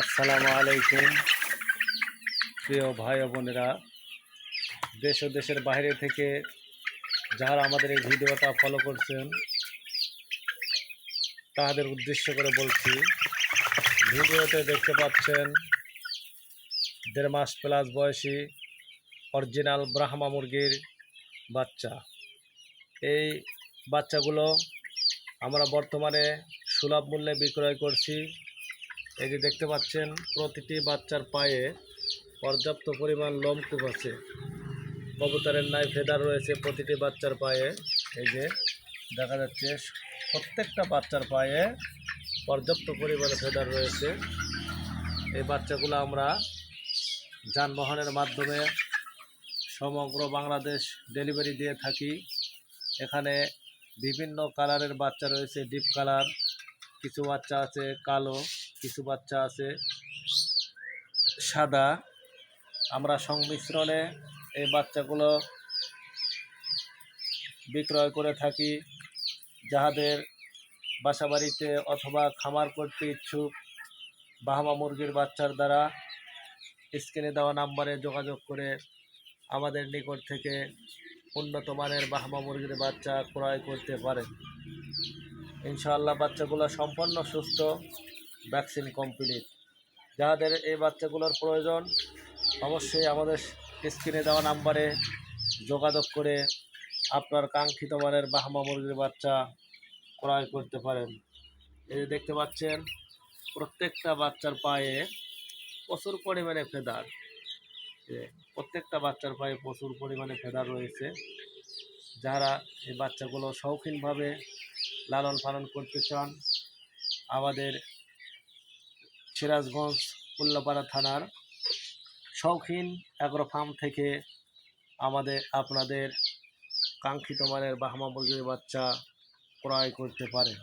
আসসালামু আলাইকুম। প্রিয় ভাই বোনেরা, দেশ ও দেশের বাইরে থেকে যারা আমাদের এই ভিডিওটা ফলো করছেন তাদের উদ্দেশ্য করে বলছি, ভিডিওতে দেখতে পাচ্ছেন দেড় মাস প্লাস বয়সী অরিজিনাল ব্রাহ্মা মুরগির বাচ্চা। এই বাচ্চাগুলো আমরা বর্তমানে সুলভ মূল্যে বিক্রয় করছি। এই যে দেখতে পাচ্ছেন, প্রতিটি বাচ্চার পায়ে পর্যাপ্ত পরিমাণ লোমকূপ আছে। কবুতরের নাই ফেদার রয়েছে প্রতিটি বাচ্চার পায়ে। এই যে দেখা যাচ্ছে, প্রত্যেকটা বাচ্চার পায়ে পর্যাপ্ত পরিমাণে ফেদার রয়েছে। এই বাচ্চাগুলো আমরা যানবাহনের মাধ্যমে সমগ্র বাংলাদেশ ডেলিভারি দিয়ে থাকি। এখানে বিভিন্ন কালারের বাচ্চা রয়েছে, ডিপ কালার, কিছু বাচ্চা আছে কালো। কিছু বাচ্চা আছে, সাদা। আমরা সংমিশ্রণে এই বাচ্চাগুলো বিক্রয় করে থাকি, যাহাদের বাসাবাড়িতে অথবা খামার করতে ইচ্ছুক বাহামা মুরগির বাচ্চার দ্বারা স্ক্রিনে দেওয়া নাম্বারে যোগাযোগ করে আমাদের নিকট থেকে উন্নত মানের বাহামা মুরগির বাচ্চা ক্রয় করতে পারেন। ইনশাআল্লাহ বাচ্চাগুলো সম্পূর্ণ সুস্থ ভ্যাকসিন কমপ্লিট যাদের এই বাচ্চাগুলোর প্রয়োজন, অবশ্যই আমাদের স্ক্রিনে দেওয়া নাম্বারে যোগাযোগ করে আপনার কাঙ্ক্ষিত মানের বাহামা মুরগির বাচ্চা ক্রয় করতে পারেন। এই যে দেখতে পাচ্ছেন, প্রত্যেকটা বাচ্চার পায়ে প্রচুর পরিমাণে ফেদার। প্রত্যেকটা বাচ্চার পায়ে প্রচুর পরিমাণে ফেদার রয়েছে। যারা এই বাচ্চাগুলো শৌখিনভাবে লালন পালন করতে চান, আমাদের সিরাজগঞ্জ, উল্লাপাড়া থানার শৌখিন অ্যাগ্রো ফার্ম থেকে আমাদের, আপনাদের কাঙ্ক্ষিত মানের বাহামা মুরগির বাচ্চা ক্রয় করতে পারেন